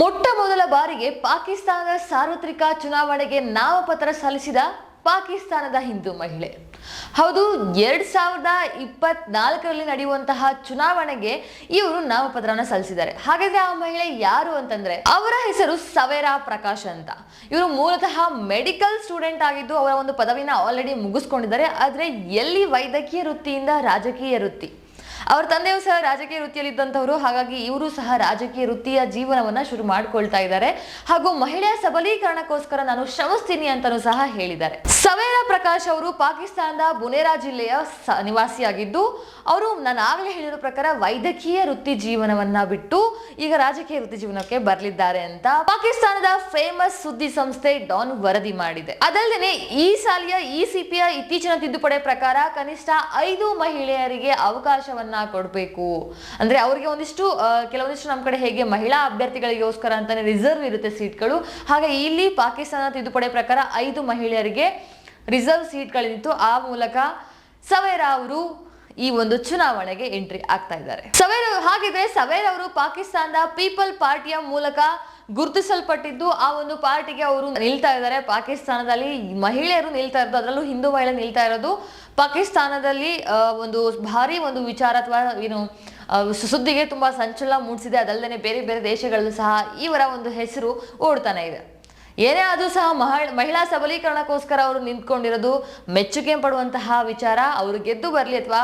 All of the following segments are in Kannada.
ಮೊಟ್ಟ ಮೊದಲ ಬಾರಿಗೆ ಪಾಕಿಸ್ತಾನದ ಸಾರ್ವತ್ರಿಕ ಚುನಾವಣೆಗೆ ನಾಮಪತ್ರ ಸಲ್ಲಿಸಿದ ಪಾಕಿಸ್ತಾನದ ಹಿಂದೂ ಮಹಿಳೆ. ಹೌದು, ಎರಡ್ ಸಾವಿರದ ಇಪ್ಪತ್ನಾಲ್ಕರಲ್ಲಿ ನಡೆಯುವಂತಹ ಚುನಾವಣೆಗೆ ಇವರು ನಾಮಪತ್ರನ ಸಲ್ಲಿಸಿದ್ದಾರೆ. ಹಾಗಾದ್ರೆ ಆ ಮಹಿಳೆ ಯಾರು ಅಂತಂದ್ರೆ ಅವರ ಹೆಸರು ಸವೇರಾ ಪ್ರಕಾಶ್ ಅಂತ. ಇವರು ಮೂಲತಃ ಮೆಡಿಕಲ್ ಸ್ಟೂಡೆಂಟ್ ಆಗಿದ್ದು ಅವರ ಒಂದು ಪದವಿನ ಆಲ್ರೆಡಿ ಮುಗಿಸ್ಕೊಂಡಿದ್ದಾರೆ. ಆದ್ರೆ ಎಲ್ಲಿ ವೈದ್ಯಕೀಯ ವೃತ್ತಿಯಿಂದ ರಾಜಕೀಯ ವೃತ್ತಿ? ಅವ್ರ ತಂದೆಯೂ ಸಹ ರಾಜಕೀಯ ವೃತ್ತಿಯಲ್ಲಿದ್ದಂಥವ್ರು, ಹಾಗಾಗಿ ಇವರು ಸಹ ರಾಜಕೀಯ ವೃತ್ತಿಯ ಜೀವನವನ್ನ ಶುರು ಮಾಡ್ಕೊಳ್ತಾ ಇದ್ದಾರೆ. ಹಾಗೂ ಮಹಿಳೆಯ ಸಬಲೀಕರಣಕ್ಕೋಸ್ಕರ ನಾನು ಶ್ರಮಿಸ್ತೀನಿ ಅಂತಲೂ ಸಹ ಹೇಳಿದ್ದಾರೆ. ಸವೇರಾ ಪ್ರಕಾಶ್ ಅವರು ಪಾಕಿಸ್ತಾನದ ಬುನೇರಾ ಜಿಲ್ಲೆಯ ನಿವಾಸಿಯಾಗಿದ್ದು, ಅವರು ನಾನು ಆಗಲೇ ಹೇಳಿರೋ ಪ್ರಕಾರ ವೈದ್ಯಕೀಯ ವೃತ್ತಿ ಜೀವನವನ್ನ ಬಿಟ್ಟು ಈಗ ರಾಜಕೀಯ ವೃತ್ತಿ ಜೀವನಕ್ಕೆ ಬರಲಿದ್ದಾರೆ ಅಂತ ಪಾಕಿಸ್ತಾನದ ಫೇಮಸ್ ಸುದ್ದಿ ಸಂಸ್ಥೆ ಡಾನ್ ವರದಿ ಮಾಡಿದೆ. ಅದಲ್ಲದೆ ಈ ಸಾಲಿಯ ಇಸಿಪಿಯ ಇತ್ತೀಚಿನ ತಿದ್ದುಪಡಿ ಪ್ರಕಾರ ಕನಿಷ್ಠ ಐದು ಮಹಿಳೆಯರಿಗೆ ಅವಕಾಶವನ್ನ ಕೊಡಬೇಕು. ಅಂದ್ರೆ ಅವರಿಗೆ ಒಂದಿಷ್ಟು ಕೆಲವೊಂದಿಷ್ಟು ನಮ್ಮ ಕಡೆ ಹೇಗೆ ಮಹಿಳಾ ಅಭ್ಯರ್ಥಿಗಳಿಗೋಸ್ಕರ ಅಂತಾನೆ ರಿಸರ್ವ್ ಇರುತ್ತೆ ಸೀಟ್ಗಳು. ಹಾಗೆ ಇಲ್ಲಿ ಪಾಕಿಸ್ತಾನ ತಿದ್ದುಪಡಿ ಪ್ರಕಾರ ಐದು ಮಹಿಳೆಯರಿಗೆ ರಿಸರ್ವ್ ಸೀಟ್ಗಳಿತ್ತು. ಆ ಮೂಲಕ ಸವೇರಾ ಅವರು ಈ ಒಂದು ಚುನಾವಣೆಗೆ ಎಂಟ್ರಿ ಆಗ್ತಾ ಇದ್ದಾರೆ. ಸವೇರ್ ಹಾಗಿದ್ರೆ ಸವೇರ್ ಅವರು ಪಾಕಿಸ್ತಾನದ ಪೀಪಲ್ ಪಾರ್ಟಿಯ ಮೂಲಕ ಗುರುತಿಸಲ್ಪಟ್ಟಿದ್ದು ಆ ಒಂದು ಪಾರ್ಟಿಗೆ ಅವರು ನಿಲ್ತಾ ಇದ್ದಾರೆ. ಪಾಕಿಸ್ತಾನದಲ್ಲಿ ಮಹಿಳೆಯರು ನಿಲ್ತಾ ಇರೋದು, ಅದರಲ್ಲೂ ಹಿಂದೂ ಮಹಿಳೆ ನಿಲ್ತಾ ಇರೋದು. ಪಾಕಿಸ್ತಾನದಲ್ಲಿ ಒಂದು ಭಾರಿ ಒಂದು ವಿಚಾರ ಅಥವಾ ಏನು ಸುದ್ದಿಗೆ ತುಂಬಾ ಸಂಚಲನ ಮೂಡಿಸಿದೆ. ಅದಲ್ಲದೆ ಬೇರೆ ಬೇರೆ ದೇಶಗಳಲ್ಲೂ ಸಹ ಇವರ ಒಂದು ಹೆಸರು ಓಡ್ತಾನೆ ಇದೆ. ಏನೇ ಆದರೂ ಸಹ ಮಹಳ್, ಮಹಿಳಾ ಸಬಲೀಕರಣಕ್ಕೋಸ್ಕರ ಅವರು ನಿಂತ್ಕೊಂಡಿರೋದು ಮೆಚ್ಚುಗೆ ಪಡುವಂತಹ ವಿಚಾರ. ಅವರು ಗೆದ್ದು ಬರಲಿ ಅಥವಾ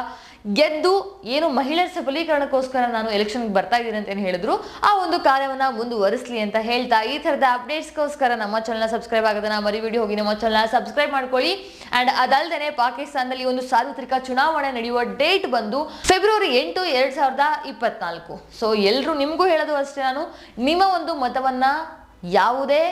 ಗೆದ್ದು ಏನು ಮಹಿಳಾ ಸಬಲೀಕರಣಕ್ಕೋಸ್ಕರ ನಾನು ಎಲೆಕ್ಷನ್ಗೆ ಬರ್ತಾ ಇದ್ದೀನಿ ಅಂತ ಏನು ಹೇಳಿದ್ರು, ಆ ಒಂದು ಕಾರ್ಯವನ್ನು ಮುಂದುವರಿಸಲಿ ಅಂತ ಹೇಳ್ತಾ ಈ ಥರದ ಅಪ್ಡೇಟ್ಸ್ಗೋಸ್ಕರ ನಮ್ಮ ಚಾನಲ್ನ ಸಬ್ಸ್ಕ್ರೈಬ್ ಆಗೋದನ್ನ ಮರಿ ವಿಡಿಯೋ ಹೋಗಿ ನಮ್ಮ ಚಾನಲ್ನ ಸಬ್ಸ್ಕ್ರೈಬ್ ಮಾಡ್ಕೊಳ್ಳಿ. ಆ್ಯಂಡ್ ಅದಲ್ಲದೆ ಪಾಕಿಸ್ತಾನದಲ್ಲಿ ಒಂದು ಸಾರ್ವತ್ರಿಕ ಚುನಾವಣೆ ನಡೆಯುವ ಡೇಟ್ ಬಂದು ಫೆಬ್ರವರಿ ಎಂಟು ಎರಡು ಸಾವಿರದ ಇಪ್ಪತ್ನಾಲ್ಕು. ಸೊ ಎಲ್ಲರೂ ನಿಮಗೂ ಹೇಳೋದು ಅಷ್ಟೇ ನಾನು, ನಿಮ್ಮ ಒಂದು ಮತವನ್ನು ಯಾವುದೇ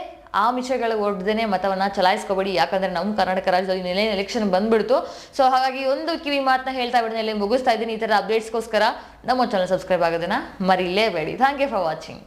ಆಮಿಷಗಳು ಒಡ್ದೇನೆ ಮತವನ್ನ ಚಲಾಯಿಸ್ಕೋಬೇಡಿ. ಯಾಕಂದ್ರೆ ನಮ್ಮ ಕರ್ನಾಟಕ ರಾಜ್ಯದಲ್ಲಿ ನೆಲೆ ಎಲೆಕ್ಷನ್ ಬಂದ್ಬಿಡ್ತು. ಸೊ ಹಾಗಾಗಿ ಒಂದು ಕಿವಿ ಮಾತನ್ನ ಹೇಳ್ತಾ ಇಲ್ಲಿ ಮುಗಿಸ್ತಾ ಇದ್ದೀನಿ. ಈ ಥರ ಅಪ್ಡೇಟ್ಸ್ಗೋಸ್ಕರ ನಮ್ಮ ಚಾನಲ್ ಸಬ್ಸ್ಕ್ರೈಬ್ ಆಗೋದನ್ನ ಮರಿಲೇಬೇಡಿ. Thank you for watching